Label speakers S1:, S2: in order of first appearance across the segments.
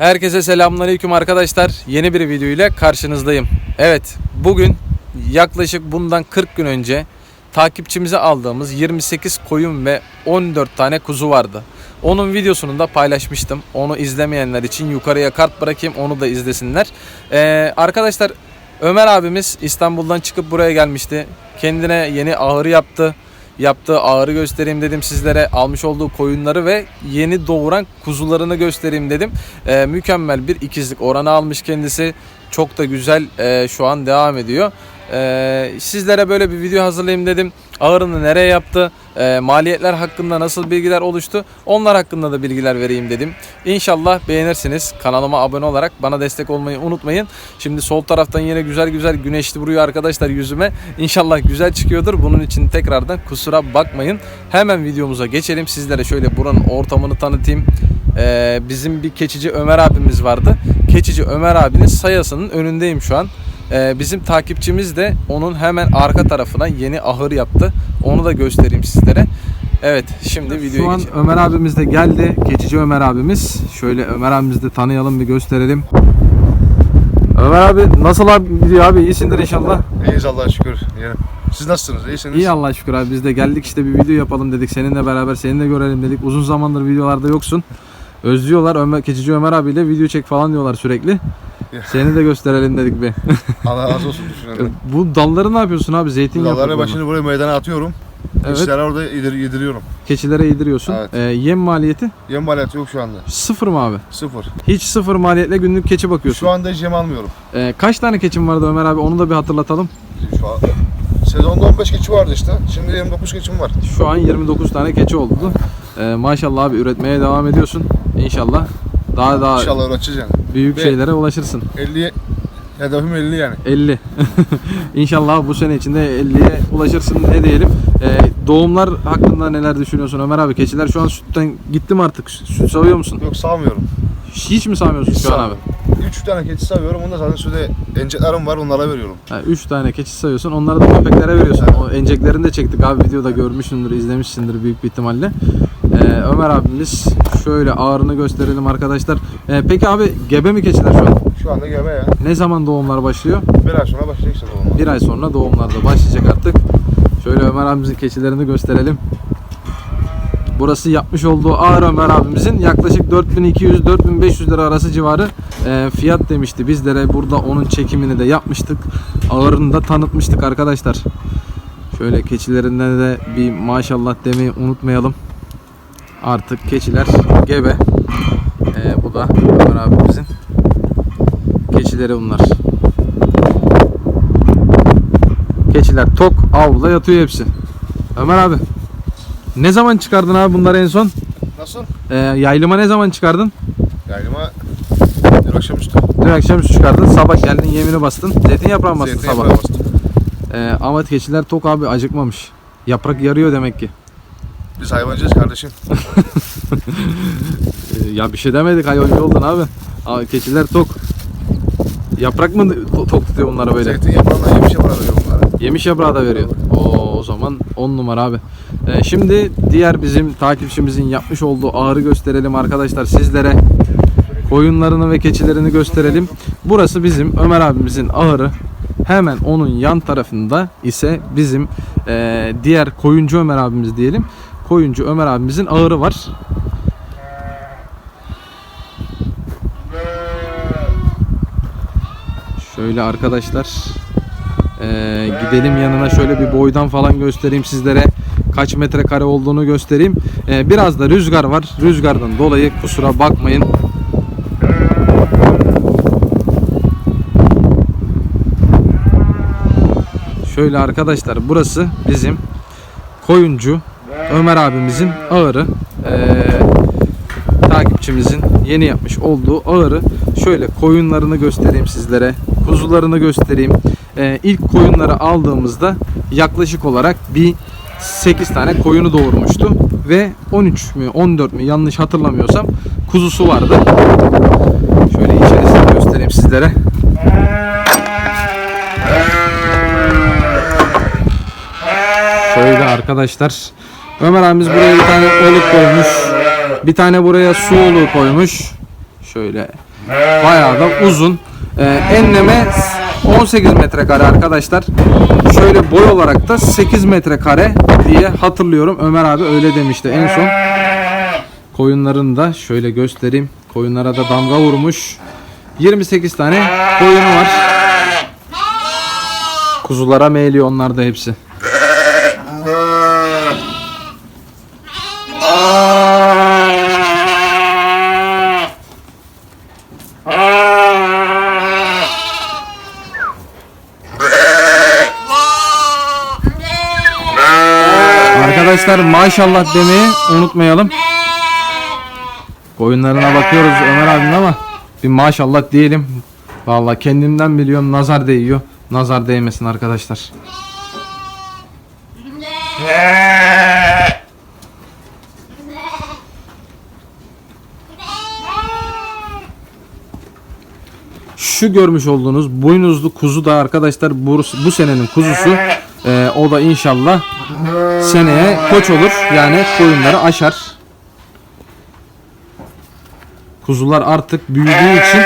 S1: Herkese selamünaleyküm arkadaşlar. Yeni bir video ile karşınızdayım. Evet, bugün yaklaşık bundan 40 gün önce takipçimize aldığımız 28 koyun ve 14 tane kuzu vardı. Onun videosunu da paylaşmıştım. Onu izlemeyenler için yukarıya kart bırakayım onu da izlesinler. Ee, arkadaşlar Ömer abimiz İstanbul'dan çıkıp buraya gelmişti. Kendine yeni ahır yaptı yaptığı ağrı göstereyim dedim sizlere. Almış olduğu koyunları ve yeni doğuran kuzularını göstereyim dedim. Ee, mükemmel bir ikizlik oranı almış kendisi. Çok da güzel e, şu an devam ediyor. Ee, sizlere böyle bir video hazırlayayım dedim. Ağırını nereye yaptı? e, maliyetler hakkında nasıl bilgiler oluştu? Onlar hakkında da bilgiler vereyim dedim. İnşallah beğenirsiniz. Kanalıma abone olarak bana destek olmayı unutmayın. Şimdi sol taraftan yine güzel güzel güneşli vuruyor arkadaşlar yüzüme. İnşallah güzel çıkıyordur. Bunun için tekrardan kusura bakmayın. Hemen videomuza geçelim. Sizlere şöyle buranın ortamını tanıtayım. Ee, bizim bir keçici Ömer abimiz vardı. Keçici Ömer abinin sayasının önündeyim şu an. Ee, bizim takipçimiz de onun hemen arka tarafına yeni ahır yaptı. Onu da göstereyim sizlere. Evet şimdi videoya
S2: Şu an
S1: geçelim.
S2: Ömer abimiz de geldi. Keçici Ömer abimiz. Şöyle Ömer abimizi de tanıyalım bir gösterelim. Ömer abi nasıl abi gidiyor abi iyisindir inşallah.
S3: İyiyiz Allah'a şükür. Siz nasılsınız? İyisiniz?
S2: İyi Allah'a şükür abi biz de geldik işte bir video yapalım dedik seninle beraber seni de görelim dedik. Uzun zamandır videolarda yoksun. Özlüyorlar Ömer, Keçici Ömer abiyle video çek falan diyorlar sürekli. Seni de gösterelim dedik bir.
S3: Allah razı olsun düşünelim.
S2: Bu dalları ne yapıyorsun abi? Zeytin
S3: Dalları
S2: yapıyorsun.
S3: başını buraya meydana atıyorum.
S2: Evet.
S3: Keçilere orada yedir, yediriyorum.
S2: Keçilere yediriyorsun.
S3: Evet.
S2: Ee, yem maliyeti
S3: Yem maliyeti yok şu anda.
S2: sıfır mı abi?
S3: Sıfır.
S2: Hiç sıfır maliyetle günlük keçi bakıyorsun.
S3: Şu anda hiç yem almıyorum.
S2: Ee, kaç tane keçin vardı Ömer abi? Onu da bir hatırlatalım.
S3: Şu an sezonda 15 keçi vardı işte. Şimdi 29 keçim var.
S2: Şu an 29 tane keçi oldu. Ee, maşallah abi üretmeye devam ediyorsun. İnşallah daha daha
S3: İnşallah uğraşacağız yani.
S2: büyük
S3: Ve-
S2: şeylere ulaşırsın.
S3: 50 hedefim 50 yani.
S2: 50. İnşallah bu sene içinde 50'ye ulaşırsın ne diyelim. Ee, doğumlar hakkında neler düşünüyorsun Ömer abi? Keçiler şu an sütten gitti mi artık? Süt sağıyor musun?
S3: Yok sağmıyorum.
S2: Hiç mi sağmıyorsun şu an abi?
S3: 3 tane keçi sağıyorum. Onda zaten süde enceklerim var onlara veriyorum.
S2: 3 tane keçi sayıyorsun. Onları da köpeklere veriyorsun. O enceklerini de çektik abi videoda görmüşsündür, izlemişsindir büyük bir ihtimalle. Ee, Ömer abimiz şöyle ağrını gösterelim arkadaşlar. Ee, peki abi gebe mi keçiler şu an?
S3: Şu anda gebe ya.
S2: Ne zaman doğumlar başlıyor?
S3: Bir ay sonra başlayacak işte doğum.
S2: Bir ay sonra doğumlar da başlayacak artık. Şöyle Ömer abimizin keçilerini gösterelim. Burası yapmış olduğu ağır Ömer abimizin yaklaşık 4200-4500 lira arası civarı e, fiyat demişti. Bizlere burada onun çekimini de yapmıştık. Ağırını da tanıtmıştık arkadaşlar. Şöyle keçilerinden de bir maşallah demeyi unutmayalım. Artık keçiler gebe. E, bu da Ömer abimizin keçileri bunlar. Keçiler tok avluda yatıyor hepsi. Ömer abi. Ne zaman çıkardın abi bunları en son?
S3: Nasıl?
S2: Ee, yaylıma ne zaman çıkardın?
S3: Yaylıma dün akşamüstü.
S2: Dün akşamüstü çıkardın. Sabah geldin yemini bastın. Zeytin yaprağı bastın
S3: Zeytin
S2: sabah?
S3: yaprağı bastım.
S2: Ee, ama keçiler tok abi acıkmamış. Yaprak yarıyor demek ki.
S3: Biz hayvancıyız kardeşim.
S2: Ee, ya bir şey demedik hayvancı oldun abi. Aa, keçiler tok. Yaprak mı to- tok tutuyor bunlara böyle?
S3: Zeytin yaprağından yemiş yaprağı veriyorum bunlara.
S2: Yemiş yaprağı da veriyor. Oo, o zaman 10 numara abi. Ee, şimdi diğer bizim takipçimizin yapmış olduğu ağrı gösterelim arkadaşlar sizlere. Koyunlarını ve keçilerini gösterelim. Burası bizim Ömer abimizin ahırı. Hemen onun yan tarafında ise bizim eee, diğer koyuncu Ömer abimiz diyelim. Koyuncu Ömer abimizin ahırı var. Şöyle arkadaşlar ee, gidelim yanına şöyle bir boydan falan göstereyim sizlere kaç metrekare olduğunu göstereyim. Ee, biraz da rüzgar var. Rüzgardan dolayı kusura bakmayın. Şöyle arkadaşlar burası bizim koyuncu Ömer abimizin ağırı. Ee, takipçimizin yeni yapmış olduğu ağırı. Şöyle koyunlarını göstereyim sizlere. Kuzularını göstereyim. Ee, ilk koyunları aldığımızda yaklaşık olarak bir 8 tane koyunu doğurmuştu. Ve 13 mü 14 mü yanlış hatırlamıyorsam kuzusu vardı. Şöyle içerisini göstereyim sizlere. Şöyle arkadaşlar. Ömer abimiz buraya bir tane oluk koymuş. Bir tane buraya su oluğu koymuş. Şöyle bayağı da uzun. Ee, enleme 18 metrekare arkadaşlar. Şöyle boy olarak da 8 metrekare diye hatırlıyorum. Ömer abi öyle demişti en son. Koyunların da şöyle göstereyim. Koyunlara da damga vurmuş. 28 tane koyunu var. Kuzulara meyliyor onlar da hepsi. Arkadaşlar maşallah demeyi unutmayalım. Koyunlarına bakıyoruz Ömer abinin ama bir maşallah diyelim. Vallahi kendimden biliyorum nazar değiyor. Nazar değmesin arkadaşlar. Şu görmüş olduğunuz boynuzlu kuzu da arkadaşlar bu, bu senenin kuzusu. Ee, o da inşallah seneye koç olur. Yani koyunları aşar. Kuzular artık büyüdüğü için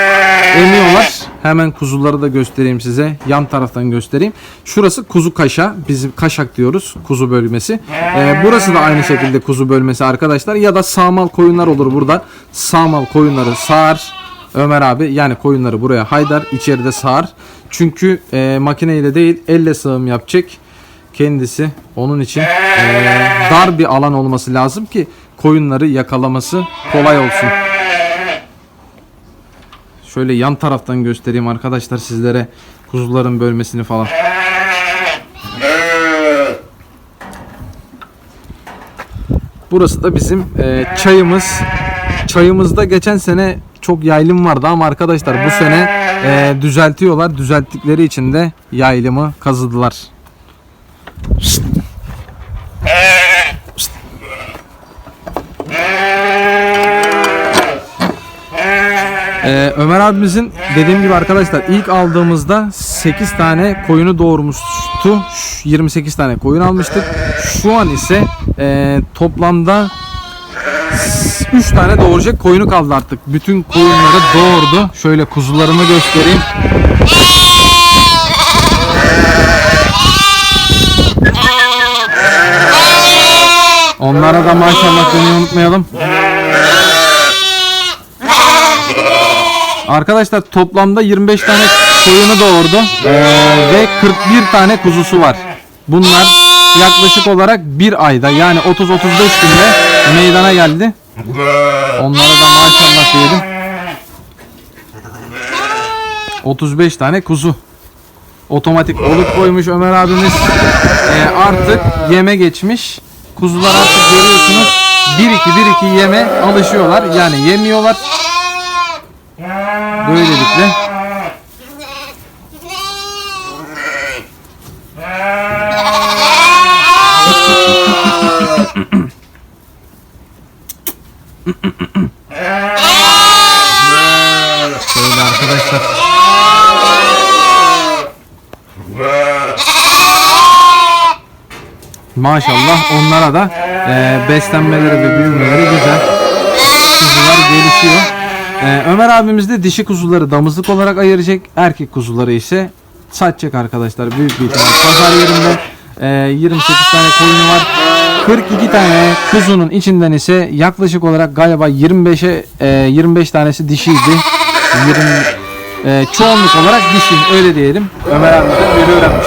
S2: emiyorlar. Hemen kuzuları da göstereyim size. Yan taraftan göstereyim. Şurası kuzu kaşa. Bizim kaşak diyoruz. Kuzu bölmesi. Ee, burası da aynı şekilde kuzu bölmesi arkadaşlar. Ya da sağmal koyunlar olur burada. Sağmal koyunları sağar. Ömer abi yani koyunları buraya haydar. içeride sağar. Çünkü e, makineyle değil elle sağım yapacak kendisi. Onun için e, dar bir alan olması lazım ki koyunları yakalaması kolay olsun. Şöyle yan taraftan göstereyim arkadaşlar sizlere kuzuların bölmesini falan. Burası da bizim e, çayımız. Çayımızda geçen sene çok yaylım vardı ama arkadaşlar bu sene e, düzeltiyorlar. Düzelttikleri için de yaylımı kazıdılar. Ee, Ömer abimizin dediğim gibi arkadaşlar ilk aldığımızda 8 tane koyunu doğurmuştu. Ş- 28 tane koyun almıştık. Şu an ise e, toplamda 3 tane doğuracak koyunu kaldı artık. Bütün koyunları doğurdu. Şöyle kuzularımı göstereyim. Onlara da maşallah demeyi unutmayalım. Arkadaşlar toplamda 25 tane koyunu doğurdu Ee, ve 41 tane kuzusu var. Bunlar yaklaşık olarak bir ayda yani 30-35 günde meydana geldi. Onlara da maşallah diyelim. 35 tane kuzu. Otomatik oluk koymuş Ömer abimiz. Ee, artık yeme geçmiş. Kuzular artık görüyorsunuz 1-2 1-2 yeme alışıyorlar. Yani yemiyorlar. Böylelikle Şöyle arkadaşlar. Maşallah onlara da e, beslenmeleri ve büyümeleri güzel. Kuzular gelişiyor. E, Ömer abimiz de dişi kuzuları damızlık olarak ayıracak. Erkek kuzuları ise satacak arkadaşlar. Büyük bir ihtimal pazar yerinde. E, 28 tane koyunu var. 42 tane kuzunun içinden ise yaklaşık olarak galiba 25'e e, 25 tanesi dişiydi. 20 e, çoğunluk olarak dişi öyle diyelim. Ömer abimizden öyle öğrenmiştim.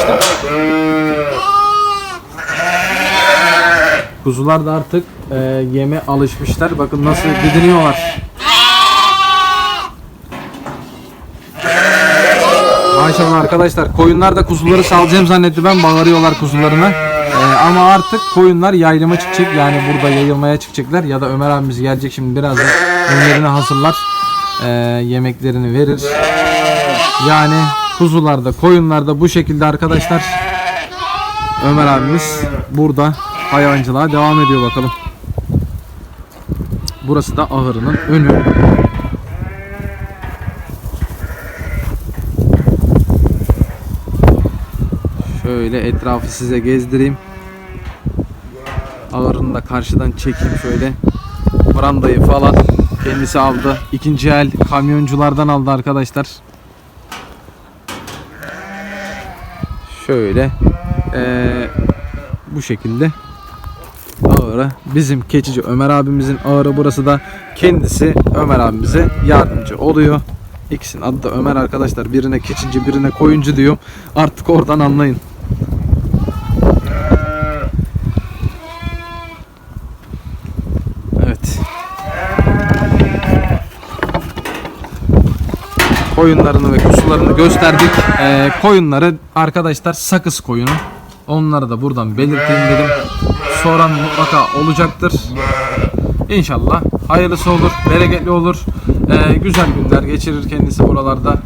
S2: Kuzular da artık e, yeme alışmışlar. Bakın nasıl didiniyorlar. Maşallah arkadaşlar koyunlar da kuzuları salacağım zannetti ben bağırıyorlar kuzularına. E, ama artık koyunlar yaylıma çıkacak yani burada yayılmaya çıkacaklar ya da Ömer abimiz gelecek şimdi birazdan önlerini hazırlar. E, yemeklerini verir. Yani kuzularda koyunlarda bu şekilde arkadaşlar Ömer abimiz burada hayvancılığa devam ediyor bakalım. Burası da ahırının önü. Şöyle etrafı size gezdireyim. Ahırını da karşıdan çekeyim şöyle. Brandayı falan Kendisi aldı. İkinci el kamyonculardan aldı arkadaşlar. Şöyle eee, bu şekilde ağırı bizim keçici Ömer abimizin ağırı burası da kendisi Ömer abimize yardımcı oluyor. İkisinin adı da Ömer arkadaşlar. Birine keçinci birine koyuncu diyor. Artık oradan anlayın. Evet. Koyunlarını ve kuzularını gösterdik. Ee, koyunları arkadaşlar sakız koyunu. Onları da buradan belirteyim dedim. Soran mutlaka olacaktır. İnşallah hayırlısı olur, bereketli olur. Ee, güzel günler geçirir kendisi buralarda.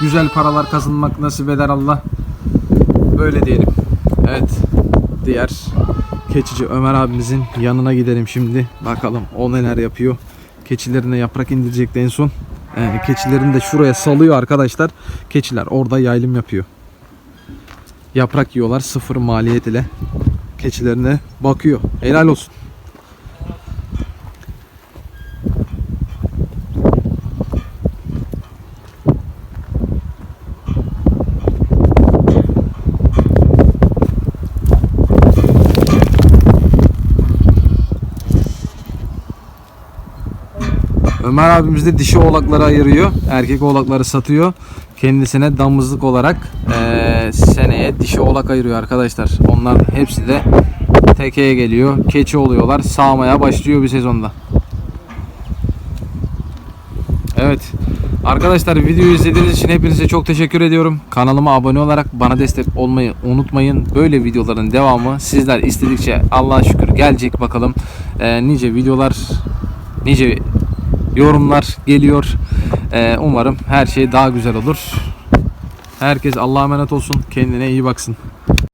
S2: Güzel paralar kazanmak nasip eder Allah. Böyle diyelim. Evet. Diğer keçici Ömer abimizin yanına gidelim şimdi. Bakalım o neler yapıyor. Keçilerine yaprak indirecekti en son. Ee, keçilerini de şuraya salıyor arkadaşlar. Keçiler orada yaylım yapıyor. Yaprak yiyorlar sıfır maliyet ile. Keçilerine bakıyor. Helal olsun. Ömer abimiz de dişi oğlakları ayırıyor. Erkek oğlakları satıyor. Kendisine damızlık olarak eee, seneye dişi oğlak ayırıyor arkadaşlar. Onlar hepsi de tekeye geliyor. Keçi oluyorlar. Sağmaya başlıyor bir sezonda. Evet. Arkadaşlar videoyu izlediğiniz için hepinize çok teşekkür ediyorum. Kanalıma abone olarak bana destek olmayı unutmayın. Böyle videoların devamı sizler istedikçe Allah'a şükür gelecek bakalım. Eee, nice videolar, nice yorumlar geliyor. Ee, umarım her şey daha güzel olur. Herkes Allah'a emanet olsun. Kendine iyi baksın.